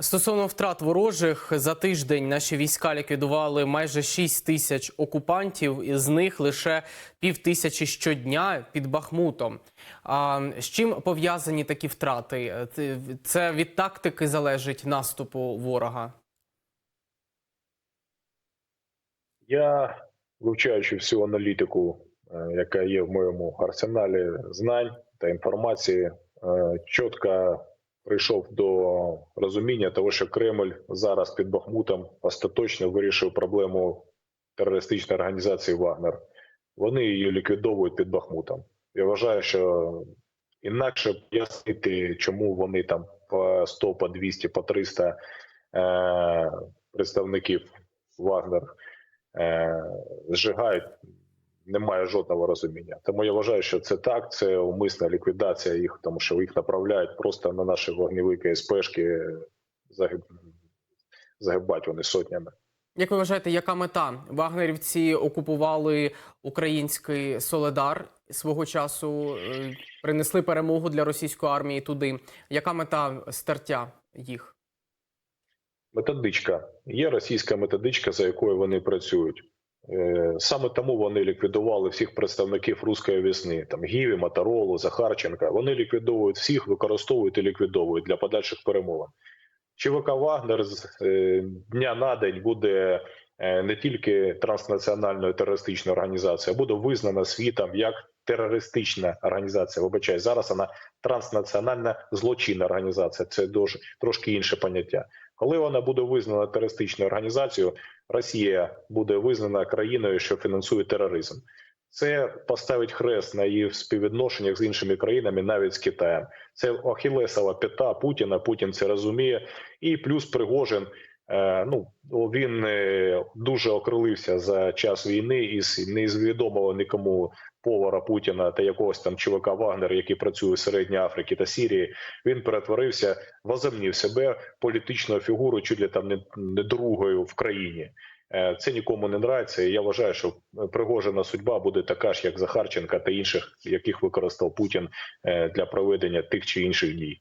Стосовно втрат ворожих за тиждень наші війська ліквідували майже 6 тисяч окупантів, із них лише пів тисячі щодня під Бахмутом. А з чим пов'язані такі втрати? Це- від тактики залежить наступу ворога. Я, вивчаючи всю аналітику, е, яка є в моєму арсеналі знань та інформації, е, чітко прийшов до розуміння того, що Кремль зараз під Бахмутом остаточно вирішив проблему терористичної організації Вагнер. Вони її ліквідовують під Бахмутом. Я вважаю, що інакше пояснити, чому вони там по 100, по 200, по 300 е, представників Вагнер е, зжигають, немає жодного розуміння. Тому я вважаю, що це так, це умисна ліквідація їх, тому що їх направляють просто на наші вогневики СПшки, загиб... загибать вони сотнями. Як ви вважаєте, яка мета? Вагнерівці окупували український Соледар свого часу, е, принесли перемогу для російської армії туди. Яка мета стартя їх? Методичка. Є російська методичка, за якою вони працюють. Е, Саме тому вони ліквідували всіх представників руської весни, там Гіві, Моторолу, Захарченка. Вони ліквідовують всіх, використовують і ліквідовують для подальших перемовин. ЧВК Вагнер з е, дня на день буде е, не тільки транснаціональною терористичною організацією, а буде визнана світом як терористична організація. Вибачаю, зараз вона транснаціональна злочинна організація. Це дуже трошки інше поняття. Коли вона буде визнана терористичною організацією, Росія буде визнана країною, що фінансує тероризм. Це поставить хрест на її співвідношеннях з іншими країнами, навіть з Китаєм. Це Ахілесова п'ята Путіна. Путін це розуміє, і плюс Пригожин. Е, Ну він е, дуже окрилився за час війни із неізвідомого нікому повара Путіна та якогось там ЧВК Вагнер, який працює в Середній Африці та Сірії. Він перетворився, возомнив себе політичною фігурою, чуть ли там не, не другою в країні. Е, Це нікому не нравиться. Я вважаю, що Пригожина судьба буде така ж, як Захарченка та інших, яких використав Путін для проведення тих чи інших дій.